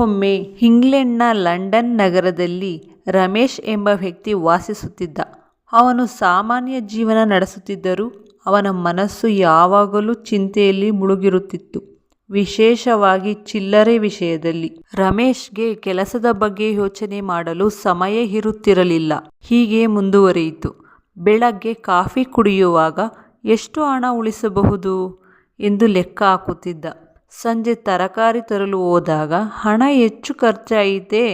ಒಮ್ಮೆ ಇಂಗ್ಲೆಂಡ್ನ ಲಂಡನ್ ನಗರದಲ್ಲಿ ರಮೇಶ್ ಎಂಬ ವ್ಯಕ್ತಿ ವಾಸಿಸುತ್ತಿದ್ದ. ಅವನು ಸಾಮಾನ್ಯ ಜೀವನ ನಡೆಸುತ್ತಿದ್ದರೂ ಅವನ ಮನಸ್ಸು ಯಾವಾಗಲೂ ಚಿಂತೆಯಲ್ಲಿ ಮುಳುಗಿರುತ್ತಿತ್ತು, ವಿಶೇಷವಾಗಿ ಚಿಲ್ಲರೆ ವಿಷಯದಲ್ಲಿ. ರಮೇಶ್ಗೆ ಕೆಲಸದ ಬಗ್ಗೆ ಯೋಚನೆ ಮಾಡಲು ಸಮಯ ಇರುತ್ತಿರಲಿಲ್ಲ. ಹೀಗೆ ಮುಂದುವರಿಯಿತು. ಬೆಳಗ್ಗೆ ಕಾಫಿ ಕುಡಿಯುವಾಗ ಎಷ್ಟು ಹಣ ಉಳಿಸಬಹುದು ಎಂದು ಲೆಕ್ಕ ಹಾಕುತ್ತಿದ್ದ. ಸಂಜೆ ತರಕಾರಿ ತರಲು ಹೋದಾಗ ಹಣ ಹೆಚ್ಚು ಖರ್ಚಾಯಿತೆ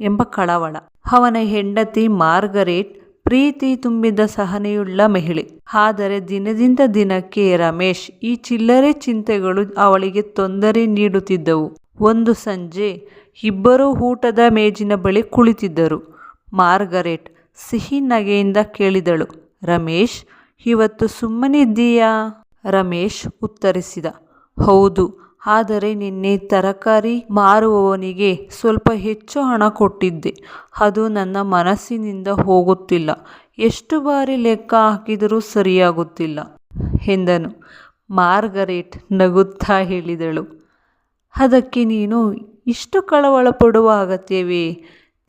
ಎಂಬ ಕಳವಳ. ಅವನ ಹೆಂಡತಿ ಮಾರ್ಗರೇಟ್ ಪ್ರೀತಿ ತುಂಬಿದ ಸಹನೆಯುಳ್ಳ ಮಹಿಳೆ. ಆದರೆ ದಿನದಿಂದ ದಿನಕ್ಕೆ ರಮೇಶ್ ಈ ಚಿಲ್ಲರೆ ಚಿಂತೆಗಳು ಅವಳಿಗೆ ತೊಂದರೆ ನೀಡುತ್ತಿದ್ದವು. ಒಂದು ಸಂಜೆ ಇಬ್ಬರೂ ಊಟದ ಮೇಜಿನ ಬಳಿ ಕುಳಿತಿದ್ದರು. ಮಾರ್ಗರೇಟ್ ಸಿಹಿ ನಗೆಯಿಂದ ಕೇಳಿದಳು ರಮೇಶ್, ಇವತ್ತು ಸುಮ್ಮನಿದ್ದೀಯಾ? ರಮೇಶ್ ಉತ್ತರಿಸಿದ, ಹೌದು. ಆದರೆ ನಿನ್ನೆ ತರಕಾರಿ ಮಾರುವವನಿಗೆ ಸ್ವಲ್ಪ ಹೆಚ್ಚು ಹಣ ಕೊಟ್ಟಿದ್ದೆ. ಅದು ನನ್ನ ಮನಸ್ಸಿನಿಂದ ಹೋಗುತ್ತಿಲ್ಲ. ಎಷ್ಟು ಬಾರಿ ಲೆಕ್ಕ ಹಾಕಿದರೂ ಸರಿಯಾಗುತ್ತಿಲ್ಲ ಎಂದನು. ಮಾರ್ಗರೇಟ್ ನಗುತ್ತಾ ಹೇಳಿದಳು, ಅದಕ್ಕೆ ನೀನು ಇಷ್ಟು ಕಳವಳಪಡುವ ಅಗತ್ಯವೇ?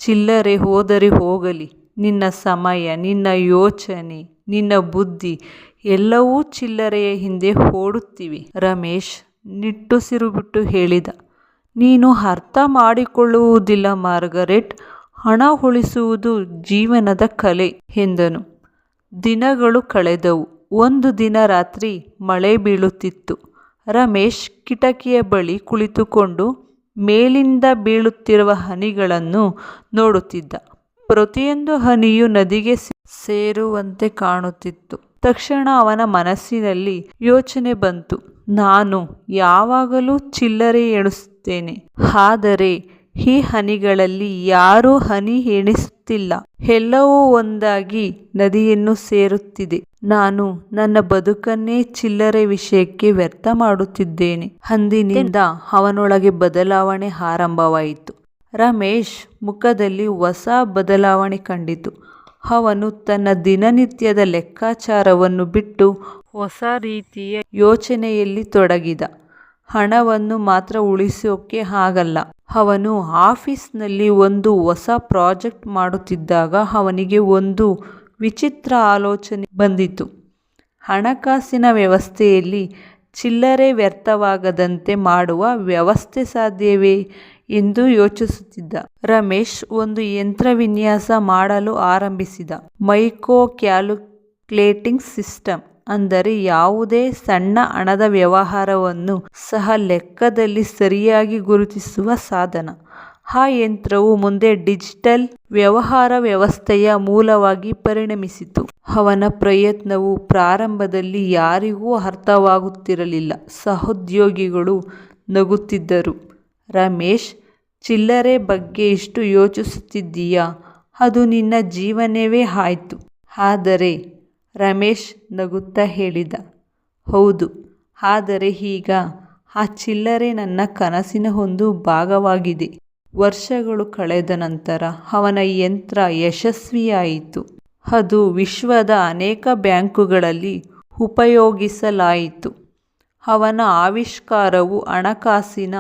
ಚಿಲ್ಲರೆ ಹೋದರೆ ಹೋಗಲಿ. ನಿನ್ನ ಸಮಯ, ನಿನ್ನ ಯೋಚನೆ, ನಿನ್ನ ಬುದ್ಧಿ ಎಲ್ಲವೂ ಚಿಲ್ಲರೆಯ ಹಿಂದೆ ಓಡುತ್ತಿವೆ. ರಮೇಶ್ ನಿಟ್ಟುಸಿರು ಬಿಟ್ಟು ಹೇಳಿದ, ನೀನು ಅರ್ಥ ಮಾಡಿಕೊಳ್ಳುವುದಿಲ್ಲ ಮಾರ್ಗರೆಟ್ ಹಣ ಉಳಿಸುವುದು ಜೀವನದ ಕಲೆ ಎಂದನು. ದಿನಗಳು ಕಳೆದವು. ಒಂದು ದಿನ ರಾತ್ರಿ ಮಳೆ ಬೀಳುತ್ತಿತ್ತು. ರಮೇಶ್ ಕಿಟಕಿಯ ಬಳಿ ಕುಳಿತುಕೊಂಡು ಮೇಲಿಂದ ಬೀಳುತ್ತಿರುವ ಹನಿಗಳನ್ನು ನೋಡುತ್ತಿದ್ದ. ಪ್ರತಿಯೊಂದು ಹನಿಯು ನದಿಗೆ ಸೇರುವಂತೆ ಕಾಣುತ್ತಿತ್ತು. ತಕ್ಷಣ ಅವನ ಮನಸ್ಸಿನಲ್ಲಿ ಯೋಚನೆ ಬಂತು, ನಾನು ಯಾವಾಗಲೂ ಚಿಲ್ಲರೆ ಎಣಿಸುತ್ತೇನೆ. ಆದರೆ ಈ ಹನಿಗಳಲ್ಲಿ ಯಾರೂ ಹನಿ ಎಣಿಸುತ್ತಿಲ್ಲ. ಎಲ್ಲವೂ ಒಂದಾಗಿ ನದಿಯನ್ನು ಸೇರುತ್ತಿದೆ. ನಾನು ನನ್ನ ಬದುಕನ್ನೇ ಚಿಲ್ಲರೆ ವಿಷಯಕ್ಕೆ ವ್ಯರ್ಥ ಮಾಡುತ್ತಿದ್ದೇನೆ. ಅಂದಿನಿಂದ ಅವನೊಳಗೆ ಬದಲಾವಣೆ ಆರಂಭವಾಯಿತು. ರಮೇಶ್ ಮುಖದಲ್ಲಿ ಹೊಸ ಬದಲಾವಣೆ ಕಂಡಿತು. ಅವನು ತನ್ನ ದಿನನಿತ್ಯದ ಲೆಕ್ಕಾಚಾರವನ್ನು ಬಿಟ್ಟು ಹೊಸ ರೀತಿಯ ಯೋಚನೆಯಲ್ಲಿ ತೊಡಗಿದ. ಹಣವನ್ನು ಮಾತ್ರ ಉಳಿಸೋಕೆ ಆಗಲ್ಲ. ಅವನು ಆಫೀಸ್ನಲ್ಲಿ ಒಂದು ಹೊಸ ಪ್ರಾಜೆಕ್ಟ್ ಮಾಡುತ್ತಿದ್ದಾಗ ಅವನಿಗೆ ಒಂದು ವಿಚಿತ್ರ ಆಲೋಚನೆ ಬಂದಿತು. ಹಣಕಾಸಿನ ವ್ಯವಸ್ಥೆಯಲ್ಲಿ ಚಿಲ್ಲರೆ ವ್ಯರ್ಥವಾಗದಂತೆ ಮಾಡುವ ವ್ಯವಸ್ಥೆ ಸಾಧ್ಯವೇ ಎಂದು ಯೋಚಿಸುತ್ತಿದ್ದ. ರಮೇಶ್ ಒಂದು ಯಂತ್ರ ವಿನ್ಯಾಸ ಮಾಡಲು ಆರಂಭಿಸಿದ. ಮೈಕೋ ಕ್ಯಾಲ್ಕುಲೇಟಿಂಗ್ ಸಿಸ್ಟಮ್ ಅಂದರೆ ಯಾವುದೇ ಸಣ್ಣ ಹಣದ ವ್ಯವಹಾರವನ್ನು ಸಹ ಲೆಕ್ಕದಲ್ಲಿ ಸರಿಯಾಗಿ ಗುರುತಿಸುವ ಸಾಧನ. ಆ ಯಂತ್ರವು ಮುಂದೆ ಡಿಜಿಟಲ್ ವ್ಯವಹಾರ ವ್ಯವಸ್ಥೆಯ ಮೂಲವಾಗಿ ಪರಿಣಮಿಸಿತು. ಅವನ ಪ್ರಯತ್ನವು ಪ್ರಾರಂಭದಲ್ಲಿ ಯಾರಿಗೂ ಅರ್ಥವಾಗುತ್ತಿರಲಿಲ್ಲ. ಸಹೋದ್ಯೋಗಿಗಳು ನಗುತ್ತಿದ್ದರು. ರಮೇಶ್, ಚಿಲ್ಲರೆ ಬಗ್ಗೆ ಇಷ್ಟು ಯೋಚಿಸುತ್ತಿದ್ದೀಯಾ ಅದು ನಿನ್ನ ಜೀವನವೇ ಆಯ್ತು. ಆದರೆ ರಮೇಶ್ ನಗುತ್ತಾ ಹೇಳಿದ, ಹೌದು. ಆದರೆ ಈಗ ಆ ಚಿಲ್ಲರೆ ನನ್ನ ಕನಸಿನ ಒಂದು ಭಾಗವಾಗಿದೆ. ವರ್ಷಗಳು ಕಳೆದ ನಂತರ ಅವನ ಯಂತ್ರ ಯಶಸ್ವಿಯಾಯಿತು. ಅದು ವಿಶ್ವದ ಅನೇಕ ಬ್ಯಾಂಕುಗಳಲ್ಲಿ ಉಪಯೋಗಿಸಲಾಯಿತು. ಅವನ ಆವಿಷ್ಕಾರವು ಹಣಕಾಸಿನ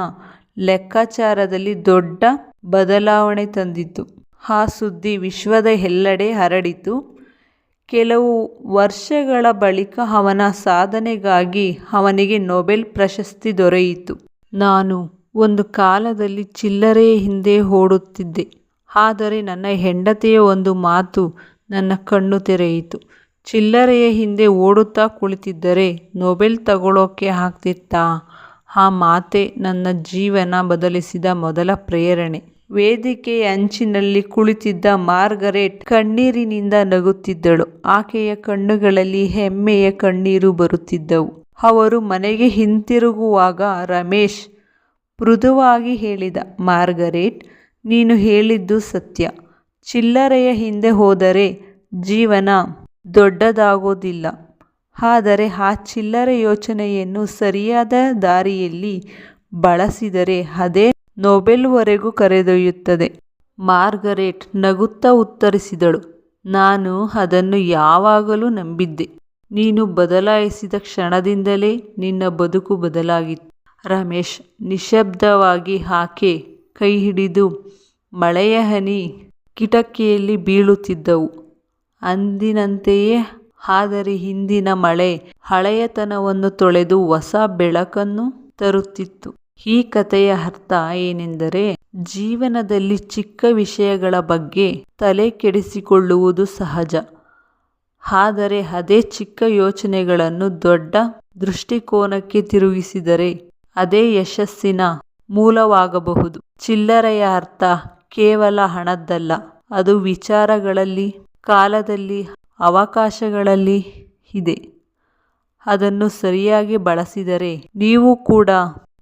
ಲೆಕ್ಕಾಚಾರದಲ್ಲಿ ದೊಡ್ಡ ಬದಲಾವಣೆ ತಂದಿತು. ಆ ಸುದ್ದಿ ವಿಶ್ವದ ಎಲ್ಲೆಡೆ ಹರಡಿತು. ಕೆಲವು ವರ್ಷಗಳ ಬಳಿಕ ಅವನ ಸಾಧನೆಗಾಗಿ ಅವನಿಗೆ ನೊಬೆಲ್ ಪ್ರಶಸ್ತಿ ದೊರೆಯಿತು. ನಾನು ಒಂದು ಕಾಲದಲ್ಲಿ ಚಿಲ್ಲರೆ ಹಿಂದೆ ಓಡುತ್ತಿದ್ದೆ. ಆದರೆ ನನ್ನ ಹೆಂಡತಿಯ ಒಂದು ಮಾತು ನನ್ನ ಕಣ್ಣು ತೆರೆಯಿತು. ಚಿಲ್ಲರೆಯ ಹಿಂದೆ ಓಡುತ್ತಾ ಕುಳಿತಿದ್ದರೆ ನೊಬೆಲ್ ತಗೊಳ್ಳೋಕೆ ಆಗ್ತಿತ್ತಾ? ಆ ಮಾತೆ ನನ್ನ ಜೀವನ ಬದಲಿಸಿದ ಮೊದಲ ಪ್ರೇರಣೆ. ವೇದಿಕೆಯ ಅಂಚಿನಲ್ಲಿ ಕುಳಿತಿದ್ದ ಮಾರ್ಗರೇಟ್ ಕಣ್ಣೀರಿನಿಂದ ನಗುತ್ತಿದ್ದಳು. ಆಕೆಯ ಕಣ್ಣುಗಳಲ್ಲಿ ಹೆಮ್ಮೆಯ ಕಣ್ಣೀರು ಬರುತ್ತಿದ್ದವು. ಅವರು ಮನೆಗೆ ಹಿಂತಿರುಗುವಾಗ ರಮೇಶ್ ಮೃದುವಾಗಿ ಹೇಳಿದ, ಮಾರ್ಗರೇಟ್, ನೀನು ಹೇಳಿದ್ದು ಸತ್ಯ. ಚಿಲ್ಲರೆಯ ಹಿಂದೆ ಹೋದರೆ ಜೀವನ ದೊಡ್ಡದಾಗೋದಿಲ್ಲ. ಆದರೆ ಆ ಚಿಲ್ಲರೆ ಯೋಚನೆಯನ್ನು ಸರಿಯಾದ ದಾರಿಯಲ್ಲಿ ಬಳಸಿದರೆ ಅದೇ ನೊಬೆಲ್ವರೆಗೂ ಕರೆದೊಯ್ಯುತ್ತದೆ. ಮಾರ್ಗರೇಟ್ ನಗುತ್ತಾ ಉತ್ತರಿಸಿದಳು, ನಾನು ಅದನ್ನು ಯಾವಾಗಲೂ ನಂಬಿದ್ದೆ. ನೀನು ಬದಲಾಯಿಸಿದ ಕ್ಷಣದಿಂದಲೇ ನಿನ್ನ ಬದುಕು ಬದಲಾಗಿತ್ತು. ರಮೇಶ್ ನಿಶಬ್ದವಾಗಿ ಆಕೆ ಕೈ ಹಿಡಿದು ಮಳೆಯ ಹನಿ ಕಿಟಕಿಯಲ್ಲಿ ಬೀಳುತ್ತಿದ್ದವು ಅಂದಿನಂತೆಯೇ ಆದರೆ ಹಿಂದಿನ ಮಳೆ ಹಳೆಯತನವನ್ನು ತೊಳೆದು ಹೊಸ ಬೆಳಕನ್ನು ತರುತ್ತಿತ್ತು ಈ ಕಥೆಯ ಅರ್ಥ ಏನೆಂದರೆ ಜೀವನದಲ್ಲಿ ಚಿಕ್ಕ ವಿಷಯಗಳ ಬಗ್ಗೆ ತಲೆ ಕೆಡಿಸಿಕೊಳ್ಳುವುದು ಸಹಜ. ಆದರೆ ಅದೇ ಚಿಕ್ಕ ಯೋಚನೆಗಳನ್ನು ದೊಡ್ಡ ದೃಷ್ಟಿಕೋನಕ್ಕೆ ತಿರುಗಿಸಿದರೆ ಅದೇ ಯಶಸ್ಸಿನ ಮೂಲವಾಗಬಹುದು. ಚಿಲ್ಲರೆಯ ಅರ್ಥ ಕೇವಲ ಹಣದ್ದಲ್ಲ, ಅದು ವಿಚಾರಗಳಲ್ಲಿ, ಕಾಲದಲ್ಲಿ, ಅವಕಾಶಗಳಲ್ಲಿ ಇದೆ. ಅದನ್ನು ಸರಿಯಾಗಿ ಬಳಸಿದರೆ ನೀವು ಕೂಡ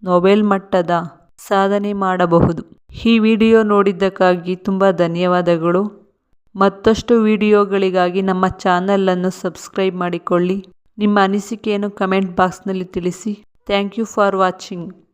ನೊಬೆಲ್ ಮಟ್ಟದ ಸಾಧನೆ ಮಾಡಬಹುದು. ಈ ವಿಡಿಯೋ ನೋಡಿದ್ದಕ್ಕಾಗಿ ತುಂಬ ಧನ್ಯವಾದಗಳು. ಮತ್ತಷ್ಟು ವಿಡಿಯೋಗಳಿಗಾಗಿ ನಮ್ಮ ಚಾನಲನ್ನು ಸಬ್ಸ್ಕ್ರೈಬ್ ಮಾಡಿಕೊಳ್ಳಿ. ನಿಮ್ಮ ಅನಿಸಿಕೆಯನ್ನು ಕಮೆಂಟ್ ಬಾಕ್ಸ್ನಲ್ಲಿ ತಿಳಿಸಿ. Thank you for watching.